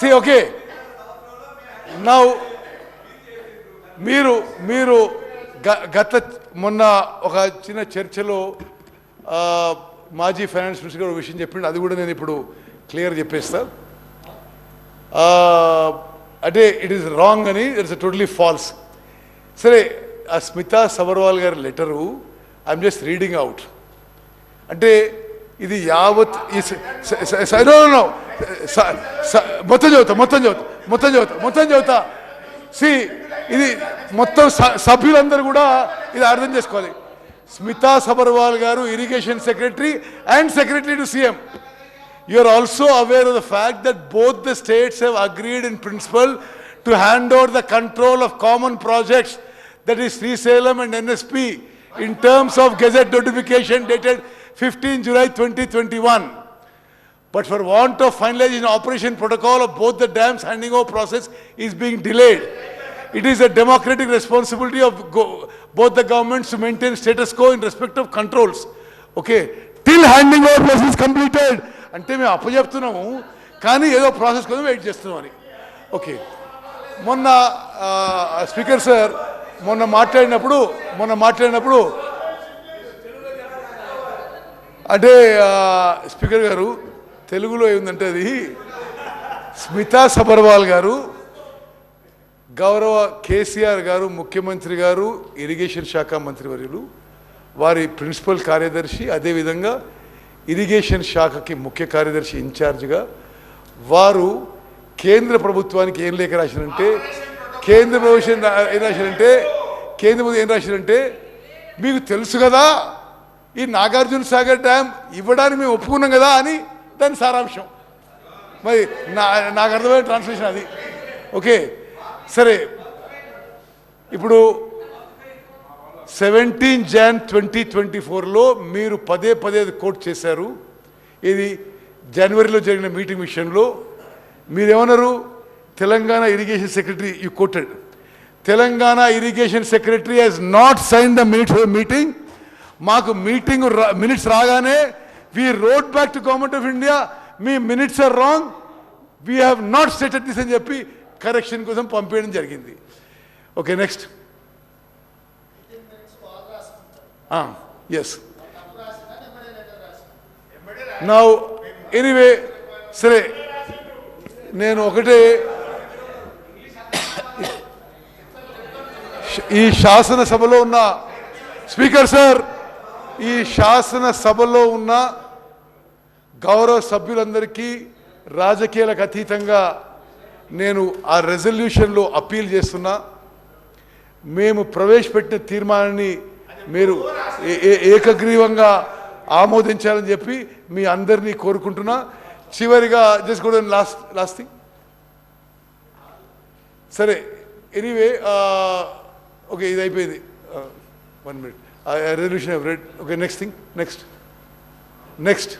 C okay now మీరు మీరు గ- గత మొన్న ఒక చిన్న చర్చలో మాజీ ఫైనాన్స్ మినిస్టర్ గారు విషయం చెప్పిండు. అది కూడా నేను ఇప్పుడు క్లియర్ చెప్పేస్తా. అంటే ఇట్ ఈస్ రాంగ్ అని ఇట్స్ టోటలీ ఫాల్స్ సరే ఆ స్మితా సబర్వాల్ గారి letter I'm just reading out అంటే ఇది యావత్ ఈ మొత్తం చదువుతా మొత్తం చదువుతా మొత్తం చదువుతా మొత్తం చదువుతా. సి ఇది మొత్తం సభ్యులందరూ కూడా ఇది అర్థం చేసుకోవాలి. స్మిత సబర్వాల్ గారు irrigation secretary and secretary to CM. You are also aware of the fact that both the states have agreed in principle to hand over the control of common projects that is Srisailam and NSP in terms of gazette notification dated fifteen July twenty twenty one But for want of finalizing operation protocol of both the dams handing over process is being delayed. It is a democratic responsibility of go- both the governments to maintain status quo in respect of controls. Okay, till handing over process is completed. అంటే మేము అప్పచెప్తున్నాము కానీ ఏదో process కోసం wait చేస్తున్నామని okay మొన్న speaker sir మొన్న మాట్లాడినప్పుడు మొన్న మాట్లాడినప్పుడు అంటే స్పీకర్ గారు తెలుగులో ఏముందంటే అది స్మితా సబర్వాల్ గారు గౌరవ కేసీఆర్ గారు ముఖ్యమంత్రి గారు ఇరిగేషన్ శాఖ మంత్రివర్యులు వారి ప్రిన్సిపల్ కార్యదర్శి అదేవిధంగా ఇరిగేషన్ శాఖకి ముఖ్య కార్యదర్శి ఇన్ఛార్జ్గా వారు కేంద్ర ప్రభుత్వానికి ఏం లేఖ రాసినంటే కేంద్ర ప్రభుత్వం ఏం రాసినంటే కేంద్ర ప్రభుత్వం ఏం రాసినంటే మీకు తెలుసు కదా ఈ నాగార్జున సాగర్ డ్యామ్ ఇవ్వడానికి మేము ఒప్పుకున్నాం కదా అని దాని సారాంశం. మరి నా నాకు అర్థమైన ట్రాన్స్లేషన్ అది. ఓకే సరే. ఇప్పుడు సెవెంటీన్ జాన్ ట్వంటీ ట్వంటీ ఫోర్లో మీరు పదే పదే కోట్ చేశారు. ఇది జనవరిలో జరిగిన మీటింగ్ విషయంలో. మీరేమన్నారు? Telangana irrigation secretary you quoted Telangana irrigation secretary has not sign the minutes meeting మాకు మీటింగ్ మినిట్స్ రాగానే we wrote back to government of India me minutes are wrong we have not stated this అని చెప్పి correction కోసం పంపించడం జరిగింది. Okay next yes నా anyway సరే నేను ఒకటే ఈ శాసనసభలో ఉన్న స్పీకర్ సార్ ఈ శాసనసభలో ఉన్న గౌరవ సభ్యులందరికీ రాజకీయాలకు అతీతంగా నేను ఆ రెజల్యూషన్లో అప్పీల్ చేస్తున్నా. మేము ప్రవేశపెట్టిన తీర్మానాన్ని మీరు ఏ- ఏకగ్రీవంగా ఆమోదించాలని చెప్పి మీ అందరినీ కోరుకుంటున్నా. చివరిగా జస్ట్ కూడా లాస్ట్ లాస్ట్ థింగ్ సరే ఎనీవే ఓకే ఇది అయిపోయింది. One minute resolution read okay next thing next next